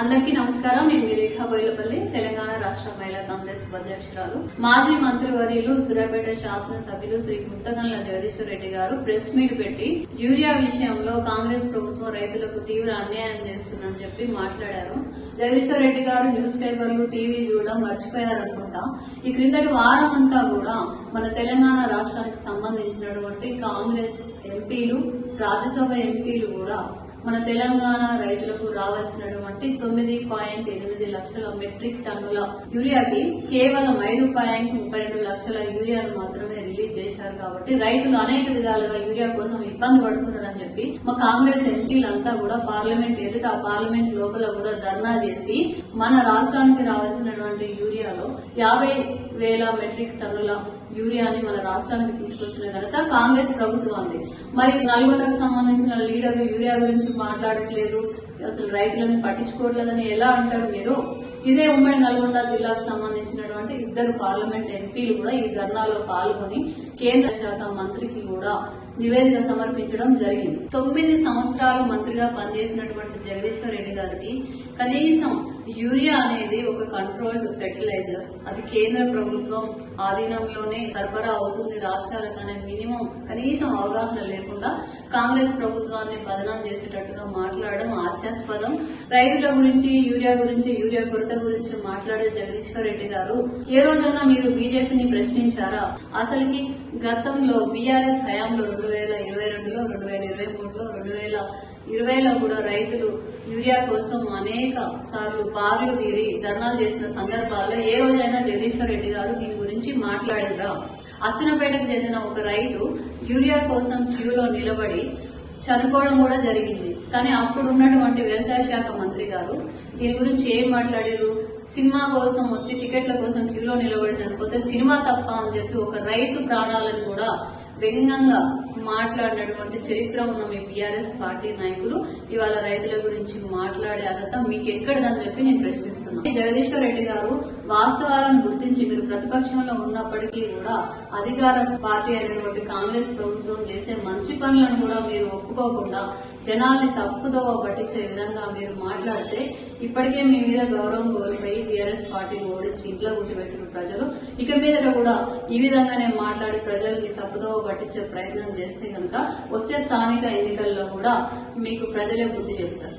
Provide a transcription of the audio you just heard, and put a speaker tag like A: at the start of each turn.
A: అందరికీ నమస్కారం. నేను మీ రేఖా బోయిలపల్లి తెలంగాణ రాష్ట్ర మహిళా కాంగ్రెస్ ఉపాధ్యక్షురాలు. మాజీ మంత్రివర్యులు సూర్యాపేట శాసనసభ్యులు శ్రీ గుత్తగండ్ల జగదీశ్వర్ రెడ్డి గారు ప్రెస్ మీట్ పెట్టి యూరియా విషయంలో కాంగ్రెస్ ప్రభుత్వం రైతులకు తీవ్ర అన్యాయం చేస్తుందని చెప్పి మాట్లాడారు. జగదీశ్వర్ రెడ్డి గారు న్యూస్ పేపర్లు టీవీ చూడడం మర్చిపోయారనుకుంటా. ఈ క్రిందటి వారం అంతా కూడా మన తెలంగాణ రాష్ట్రానికి సంబంధించినటువంటి కాంగ్రెస్ ఎంపీలు రాజ్యసభ ఎంపీలు కూడా మన తెలంగాణ రైతులకు రావాల్సినటువంటి తొమ్మిది పాయింట్ ఎనిమిది లక్షల మెట్రిక్ టన్నుల యూరియాకి కేవలం ఐదు పాయింట్ ముప్పై రెండు లక్షల యూరియాను మాత్రమే రిలీజ్ చేశారు కాబట్టి రైతులు అనేక విధాలుగా యూరియా కోసం ఇబ్బంది పడుతున్నారని చెప్పి మా కాంగ్రెస్ ఎంపీలంతా కూడా పార్లమెంట్ ఎదుట ఆ పార్లమెంట్ లోపల కూడా ధర్నా చేసి మన రాష్ట్రానికి రావాల్సినటువంటి యూరియాలో యాభై వేల మెట్రిక్ టన్నుల యూరియాని మన రాష్ట్రానికి తీసుకొచ్చిన ఘనత కాంగ్రెస్ ప్రభుత్వం ఉంది మరి నల్గొండకు సంబంధించిన లీడర్లు యూరియా గురించి మాట్లాడట్లేదు? అసలు రైతులను పట్టించుకోవట్లేదని ఎలా అంటారు మీరు? ఇదే ఉమ్మడి నల్గొండ జిల్లాకు సంబంధించినటువంటి ఇద్దరు పార్లమెంట్ ఎంపీలు కూడా ఈ ధర్నాలో పాల్గొని కేంద్ర శాఖ మంత్రికి కూడా నివేదిక సమర్పించడం జరిగింది. తొమ్మిది సంవత్సరాలు మంత్రిగా పనిచేసినటువంటి జగదీశ్వర్ రెడ్డి గారికి కనీసం యూరియా అనేది ఒక కంట్రోల్డ్ ఫెర్టిలైజర్ అది కేంద్ర ప్రభుత్వం ఆధీనంలోనే సరఫరా అవుతుంది రాష్ట్రాలకనే మినిమం కనీసం అవగాహన లేకుండా కాంగ్రెస్ ప్రభుత్వాన్ని బదనాం చేసేటట్టుగా మాట్లాడడం హాస్యాస్పదం. రైతుల గురించి యూరియా గురించి యూరియా కొరత గురించి మాట్లాడే జగదీశ్వర్ రెడ్డి గారు ఏ రోజన్నా మీరు బీజేపీని ప్రశ్నించారా? అసలుకి గతంలో బీఆర్ఎస్ హయాంలో రెండు వేల ఇరవై రెండులో రెండు వేల ఇరవై మూడులో రెండు వేల ఇరవైలో కూడా రైతులు యూరియా కోసం అనేక సార్లు బార్లు తీరి ధర్నాలు చేసిన సందర్భాల్లో ఏ రోజైనా జగదీశ్వర్ రెడ్డి గారు దీని గురించి మాట్లాడినరా అచ్చనపేటకు చెందిన ఒక రైతు యూరియా కోసం క్యూలో నిలబడి చనిపోవడం కూడా జరిగింది. కానీ అప్పుడు ఉన్నటువంటి వ్యవసాయ శాఖ మంత్రి గారు దీని గురించి ఏం మాట్లాడారు? సినిమా కోసం వచ్చి టికెట్ల కోసం క్యూలో నిలబడి చనిపోతే సినిమా తప్ప అని చెప్పి ఒక రైతు ప్రాణాలను కూడా వ్యంగంగా మాట్లాడినటువంటి చరిత్ర ఉన్న మీ బీఆర్ఎస్ పార్టీ నాయకులు ఇవాళ రైతుల గురించి మాట్లాడే అర్హత మీకు ఎక్కడదని చెప్పి నేను ప్రశ్నిస్తున్నాను. జగదీశ్వర్ రెడ్డి గారు వాస్తవాలను గుర్తించి మీరు ప్రతిపక్షంలో ఉన్నప్పటికీ కూడా అధికార పార్టీ అయినటువంటి కాంగ్రెస్ ప్రభుత్వం చేసే మంచి పనులను కూడా మీరు ఒప్పుకోకుండా జనాల్ని తప్పుదోవ పట్టించే విధంగా మీరు మాట్లాడితే ఇప్పటికే మీ మీద గౌరవం కోల్పోయి బీఆర్ఎస్ పార్టీని ఓడించి ఇంట్లో కూర్చోబెట్టిన ప్రజలు. ఇక మీదట కూడా ఈ విధంగానే మాట్లాడి ప్రజల్ని తప్పుదోవ పట్టించే ప్రయత్నం చేస్తారు చేస్తే కనుక వచ్చే స్థానిక ఎన్నికల్లో కూడా మీకు ప్రజలే బుద్ధి చెప్తారు